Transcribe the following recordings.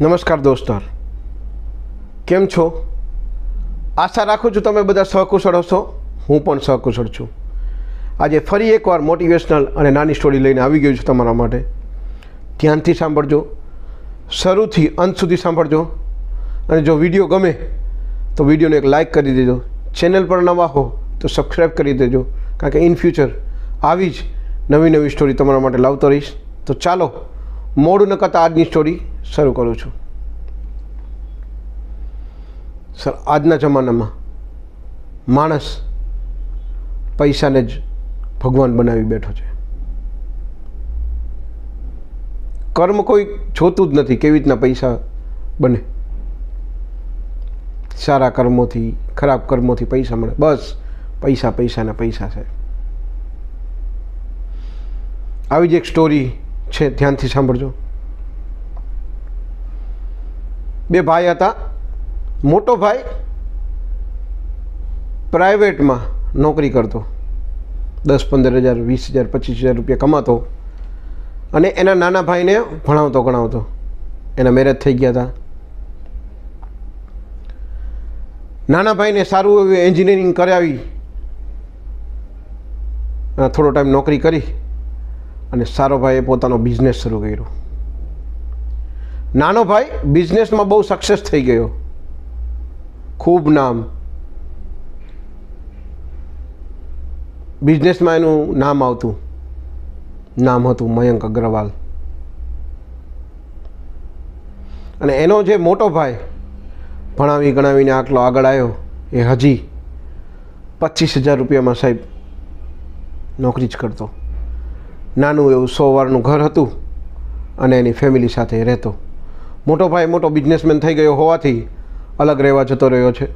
નમસ્કાર દોસ્તો. કેમ છો? આશા રાખું છું તમે બધા સહકુશળ હશો. હું પણ સહકુશળ છું. આજે ફરી એકવાર મોટિવેશનલ અને નાની સ્ટોરી લઈને આવી ગયું છું તમારા માટે. ધ્યાનથી સાંભળજો. શરૂથી અંત સુધી સાંભળજો. અને જો વીડિયો ગમે, તો વિડીયોને એક લાઇક કરી દેજો. ચેનલ પર નવા હો, તો સબસ્ક્રાઈબ કરી દેજો. કારણ કે ઇન ફ્યુચર આવી જ નવી નવી સ્ટોરી તમારા માટે લાવતો રહીશ. તો ચાલો, મોડું ન કરતાં આજની સ્ટોરી શરૂ કરું છું. સર, આજના જમાનામાં માણસ પૈસાને જ ભગવાન બનાવી બેઠો છે. કર્મ કોઈ જોતું જ નથી કેવી રીતના પૈસા બને. સારા કર્મોથી, ખરાબ કર્મોથી પૈસા મળે. બસ, પૈસા પૈસા ને પૈસા છે. આવી જ એક સ્ટોરી છે, ધ્યાનથી સાંભળજો. બે ભાઈ હતા. મોટો ભાઈ પ્રાઇવેટમાં નોકરી કરતો. દસ, પંદર હજાર, વીસ હજાર, પચીસ હજાર રૂપિયા કમાતો અને એના નાના ભાઈને ભણાવતો, ગણાવતો. એના મેરેજ થઈ ગયા હતા. નાના ભાઈને સારું એવું એન્જિનિયરિંગ કરાવી. થોડો ટાઈમ નોકરી કરી અને સારો ભાઈએ પોતાનો બિઝનેસ શરૂ કર્યો. નાનો ભાઈ બિઝનેસમાં બહુ સક્સેસ થઈ ગયો. ખૂબ નામ. બિઝનેસમાં એનું નામ આવતું. નામ હતું મયંક અગ્રવાલ. અને એનો જે મોટો ભાઈ ભણાવી ગણાવીને આટલો આગળ આવ્યો એ હજી પચીસ હજાર રૂપિયામાં સાહેબ નોકરી જ કરતો. નાનું એવું સો વારનું ઘર હતું અને એની ફેમિલી સાથે રહેતો. મોટો ભાઈ, મોટો બિઝનેસમેન થઈ ગયો હોવાથી અલગ રહેવા જતો રહ્યો છે.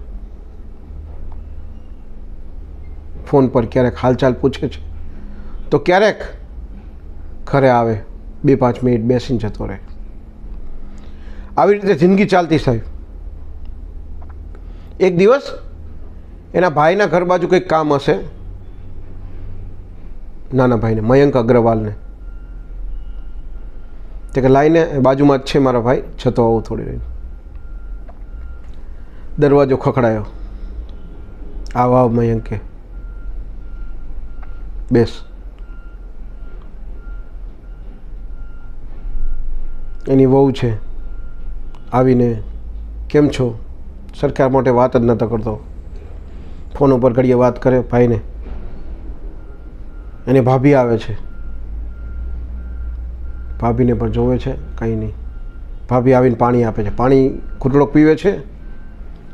ફોન પર ક્યારેક હાલચાલ પૂછે છે. તો ક્યારેક ઘરે આવે, બે પાંચ મિનિટ બેસીને જતો રહે. આવી રીતે જિંદગી ચાલતી સાહેબ એક દિવસ એના ભાઈના ઘર બાજુ કંઈક કામ હશે. નાના ભાઈને મયંક અગ્રવાલને તે કે લાઈને બાજુમાં જ છે મારા ભાઈ, છતો આવું થોડી રહી દરવાજો ખખડાયો. આવ આવ, મયંકે. બેસ. એની વહુ છે. આવીને, કેમ છો? સરકાર માટે વાત જ નહોતો કરતો. ફોન ઉપર ઘડીએ વાત કરે ભાઈને. એની ભાભી આવે છે. ભાભીને પણ જોવે છે, કંઈ નહીં. ભાભી આવીને પાણી આપે છે. પાણી ઘૂંટડો પીવે છે,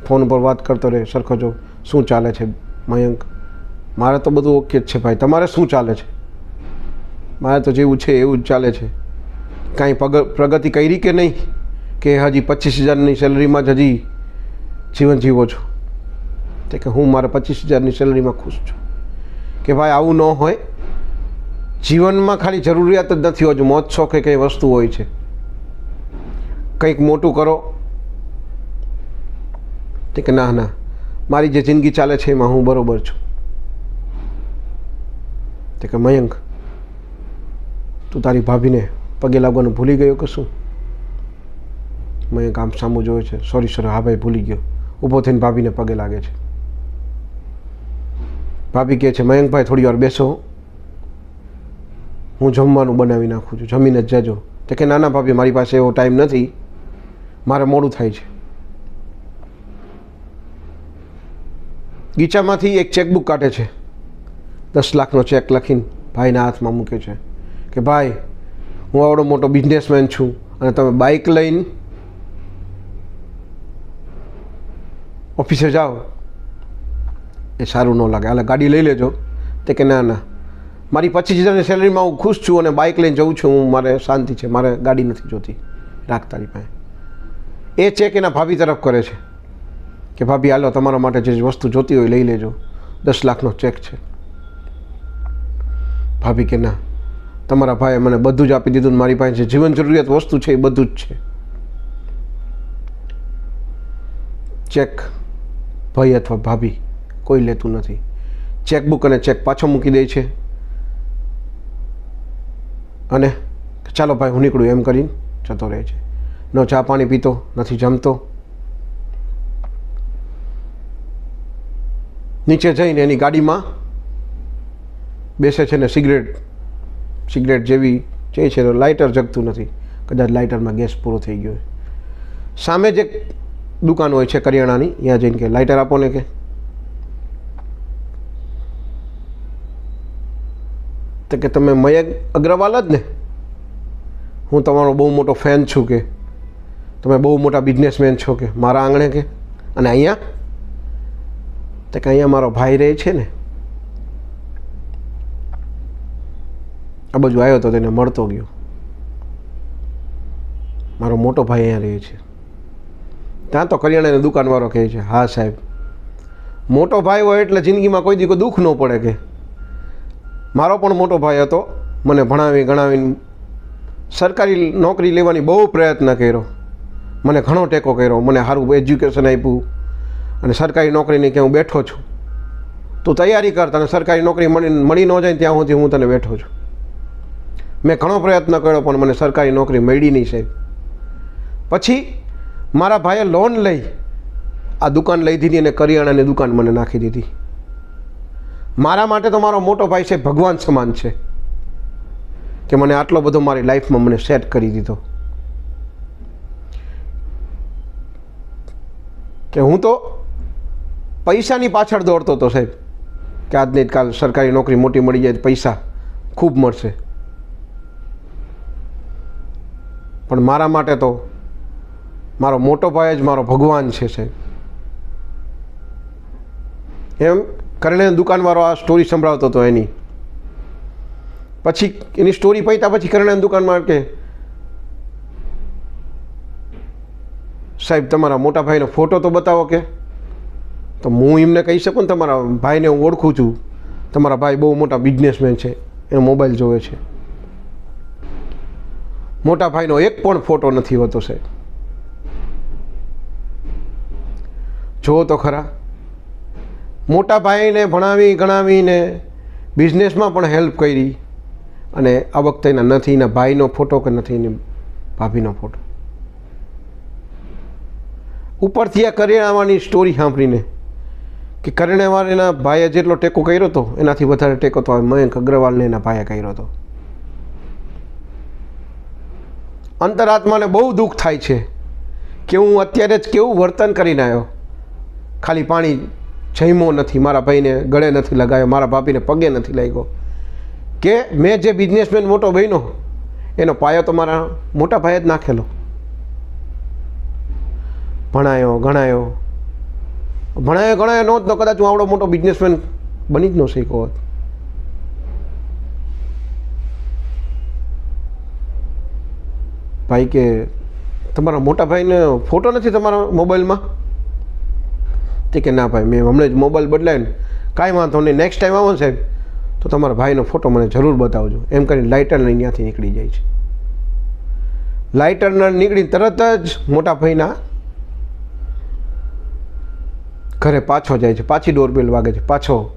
ફોન ઉપર વાત કરતો રહે, સરખો જો શું ચાલે છે મયંક? મારે તો બધું ઓકે જ છે ભાઈ. તમારે શું ચાલે છે? મારે તો જેવું છે એવું જ ચાલે છે. કાંઈ પગ, પ્રગતિ કરી કે નહીં? કે હજી પચીસ હજારની સેલરીમાં જ હજી જીવન જીવો છો? તે કે હું મારા પચીસ હજારની સેલરીમાં ખુશ છું. કે ભાઈ આવું ન હોય જીવનમાં ખાલી જરૂરિયાત જ નથી હોતી. મોજ શોખ કંઈ વસ્તુ હોય છે? કંઈક મોટું કરો. કે ના ના. મારી જે જિંદગી ચાલે છે એમાં હું બરોબર છું. તે કે મયંક, તું તારી ભાભીને પગે લાગવાનું ભૂલી ગયો કે શું? મયંક આમ સામું જોવે છે. સોરી સોરી હા ભાઈ, ભૂલી ગયો. ઊભો થઈને ભાભીને પગે લાગે છે. ભાભી કહે છે, મયંકભાઈ, થોડી વાર બેસો. હું જમવાનું બનાવી નાખું છું. જમીને જ જજો. તો કે નાના ભાભી, મારી પાસે એવો ટાઈમ નથી. મારે મોડું થાય છે. ગીચામાંથી એક ચેકબુક કાઢે છે. દસ લાખનો ચેક લખીને ભાઈના હાથમાં મૂકે છે. કે ભાઈ, હું આવડો મોટો બિઝનેસમેન છું અને તમે બાઇક લઈને ઓફિસે જાઓ. એ સારું ન લાગે. એટલે ગાડી લઈ લેજો. તે કે ના ના. મારી પચીસ હજારની સેલરીમાં હું ખુશ છું અને બાઇક લઈને જઉં છું, હું મારે શાંતિ છે, મારે ગાડી નથી જોતી, રાખ તારી પાસે. એ ચેક એના ભાભી તરફ કરે છે, કે ભાભી, હાલો, તમારા માટે જે વસ્તુ જોતી હોય લઈ લેજો, દસ લાખનો ચેક છે. ભાભી કે, ના, તમારા ભાઈએ મને બધું જ આપી દીધું મારી પાસે જે જીવન જરૂરિયાત વસ્તુ છે એ બધું જ છે. ચેક ભાઈ અથવા ભાભી કોઈ લેતું નથી. ચેકબુક અને ચેક પાછો મૂકી દે છે. અને ચાલો ભાઈ હું નીકળું એમ કરીને જતો રહે છે. ન ચા પાણી પીતો, નથી જમતો. નીચે જઈને એની ગાડીમાં બેસે છે ને સિગરેટ સિગરેટ જેવી જે છે લાઇટર જગતું નથી. કદાચ લાઇટરમાં ગેસ પૂરો થઈ ગયો સામે જ એક દુકાન હોય છે કરિયાણાની. ત્યાં જઈને કે લાઇટર આપો ને કે તો કે તમે મયંક અગ્રવાલ જ ને. હું તમારો બહુ મોટો ફેન છું કે. તમે બહુ મોટા બિઝનેસમેન છો કે. મારા આંગણે કે. અને અહીંયા? તો કે અહીંયા મારો ભાઈ રહે છે ને. આ બાજુ આવ્યો તો તેને મળતો ગયો. મારો મોટો ભાઈ અહીંયા રહે છે. ત્યાં તો કરિયાણાની દુકાનવાળો કહે છે, હા સાહેબ. મોટો ભાઈ હોય એટલે જિંદગીમાં કોઈ દી દુઃખ ન પડે કે. મારો પણ મોટો ભાઈ હતો, મને ભણાવી, ગણાવીને સરકારી નોકરી લેવાની બહુ પ્રયત્ન કર્યો. મને ઘણો ટેકો કર્યો, મને સારું એજ્યુકેશન આપ્યું અને સરકારી નોકરીની કે હું બેઠો છું. તું તૈયારી કર, તને સરકારી નોકરી મળી મળી ન જાય ત્યાં સુધી હું તને બેઠો છું. મેં ઘણો પ્રયત્ન કર્યો, પણ મને સરકારી નોકરી મળી નહીં સાહેબ. પછી મારા ભાઈએ લોન લઈ, આ દુકાન લઈ દીધી અને કરિયાણાની દુકાન મને નાખી દીધી. મારા માટે તો મારો મોટો ભાઈ છે, ભગવાન સમાન છે. કે મને આટલો બધો મારી લાઈફમાં મને સેટ કરી દીધો. કે હું તો પૈસાની પાછળ દોડતો હતો સાહેબ. કે આજની કાલ સરકારી નોકરી મોટી મળી જાય પૈસા ખૂબ મળશે. પણ મારા માટે તો મારો મોટો ભાઈ જ મારો ભગવાન છે સાહેબ. એમ કરીને દુકાનવાળો આ સ્ટોરી સંભળાવતો હતો એની. પછી એની સ્ટોરી પૈતા પછી કરણે દુકાનમાં કે, સાહેબ, તમારા મોટા ભાઈનો ફોટો તો બતાવો કે. તો હું એમને કહી શકું ને તમારા ભાઈને હું ઓળખું છું. તમારા ભાઈ બહુ મોટા બિઝનેસમેન છે, એનો મોબાઈલ જોવે છે. મોટા ભાઈનો એક પણ ફોટો નથી હોતો, સાહેબ. જુઓ તો ખરા. મોટા ભાઈને ભણાવી, ગણાવીને બિઝનેસમાં પણ હેલ્પ કરી. અને આ વખતે એના નથી, એના ભાઈનો ફોટો કે નથી, એની ભાભીનો ફોટો ઉપરથી આ કરિયાણાની સ્ટોરી સાંભળીને કે કરિયાણાવાળાના ભાઈએ જેટલો ટેકો કર્યો હતો એનાથી વધારે ટેકો તો મયંક અગ્રવાલને એના ભાઈએ કર્યો હતો અંતરાત્માને બહુ દુઃખ થાય છે કે હું અત્યારે જ કેવું વર્તન કરીને આવ્યો. ખાલી પાણી જમ્યો નથી, મારા ભાઈને ગળે નથી લગાવ્યો મારા ભાભીને પગે નથી લાગ્યો. કે મેં જે બિઝનેસમેન મોટો બન્યો, એનો પાયો તો મારા મોટા ભાઈએ જ નાખેલો. ભણાયો, ગણાયો. ભણાયો, ગણાયો નહોત તો કદાચ હું આવડો મોટો બિઝનેસમેન બની જ ન શક્યો હોત. ભાઈ કે તમારા મોટા ભાઈને ફોટો નથી તમારા મોબાઈલમાં? તે કે ના ભાઈ, મેં હમણાં જ મોબાઈલ બદલાય ને, કાંઈ વાંધો નહીં નેક્સ્ટ ટાઈમ આવો સાહેબ, તો તમારા ભાઈનો ફોટો મને જરૂર બતાવજો. એમ કરીને લાઇટર લઈને ત્યાંથી નીકળી જાય છે. લાઇટરને નીકળી તરત જ મોટા ભાઈના ઘરે પાછો જાય છે. પાછી ડોરબેલ વાગે છે. પાછો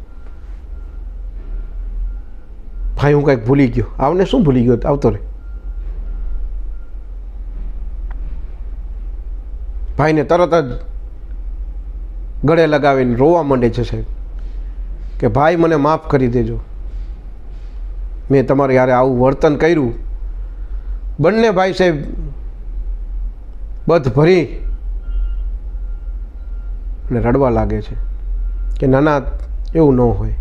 ભાઈ, હું કંઈક ભૂલી ગયો. આવને શું ભૂલી ગયો? આવતો રે ભાઈને તરત જ ગળે લગાવીને રોવા માંડે છે સાહેબ. કે ભાઈ, મને માફ કરી દેજો. મેં તમારે યારે આવું વર્તન કર્યું. બંને ભાઈ સાહેબ બધ ભરી અને રડવા લાગે છે કે નાના, એવું ન હોય.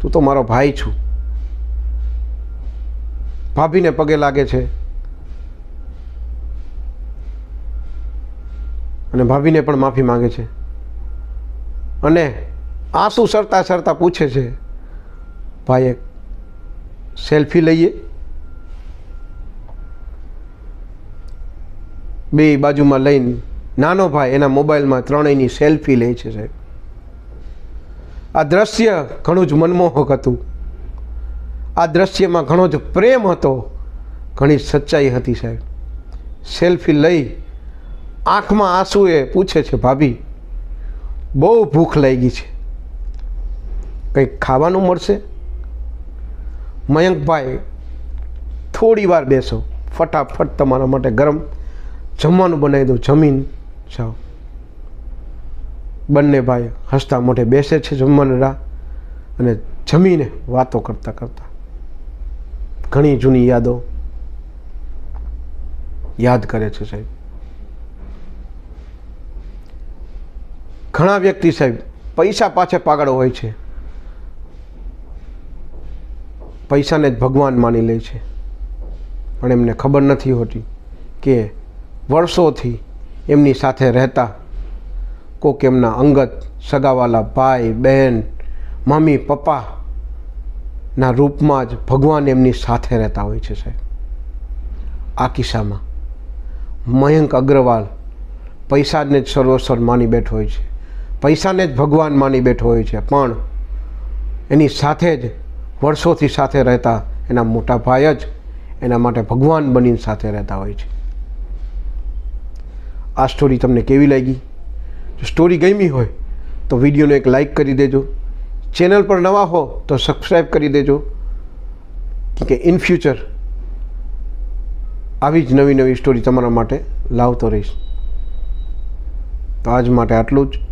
તું તો મારો ભાઈ છું. ભાભીને પગે લાગે છે. અને ભાભીને પણ માફી માંગે છે. અને આંસુ સરતા સરતા પૂછે છે, ભાઈ, એક સેલ્ફી લઈએ. બે બાજુમાં લઈને નાનો ભાઈ એના મોબાઈલમાં ત્રણેયની સેલ્ફી લે છે સાહેબ. આ દ્રશ્ય ઘણું જ મનમોહક હતું. આ દ્રશ્યમાં ઘણો જ પ્રેમ હતો. ઘણી સચ્ચાઈ હતી સાહેબ. સેલ્ફી લઈ આંખમાં આંસુએ પૂછે છે, ભાભી બહુ ભૂખ લાગી છે. કંઈક ખાવાનું મળશે? મયંકભાઈ, થોડી વાર બેસો. ફટાફટ તમારા માટે ગરમ જમવાનું બનાવી દો જમીન જાઓ. બંને ભાઈ હસતા મોઢે બેસે છે જમવાનું રાહ અને જમીને વાતો કરતા કરતા. ઘણી જૂની યાદો યાદ કરે છે સાહેબ. ઘણા વ્યક્તિ સાહેબ, પૈસા પાછળ પાગળ હોય છે. પૈસાને જ ભગવાન માની લે છે. પણ એમને ખબર નથી હોતી કે વર્ષોથી એમની સાથે રહેતા કોક એમના અંગત સગાવાલા ભાઈ, બહેન, મમ્મી, પપ્પા ના રૂપમાં જ ભગવાન એમની સાથે રહેતા હોય છે સાહેબ. આ કિસ્સામાં મયંક અગ્રવાલ પૈસાને જ સર્વસ્વ માની બેઠો હોય છે. પૈસાને જ ભગવાન માની બેઠો હોય છે, પણ એની સાથે જ વર્ષોથી સાથે રહેતા એના મોટા ભાઈ જ એના માટે ભગવાન બનીને સાથે રહેતા હોય છે. આ સ્ટોરી તમને કેવી લાગી? જો સ્ટોરી ગમી હોય તો વિડીયોને એક લાઈક કરી દેજો. ચેનલ પર નવા હો તો સબસ્ક્રાઈબ કરી દેજો. કે ઇન ફ્યુચર આવી જ નવી નવી સ્ટોરી તમારા માટે લાવતો રહીશ. તો આજ માટે આટલું જ.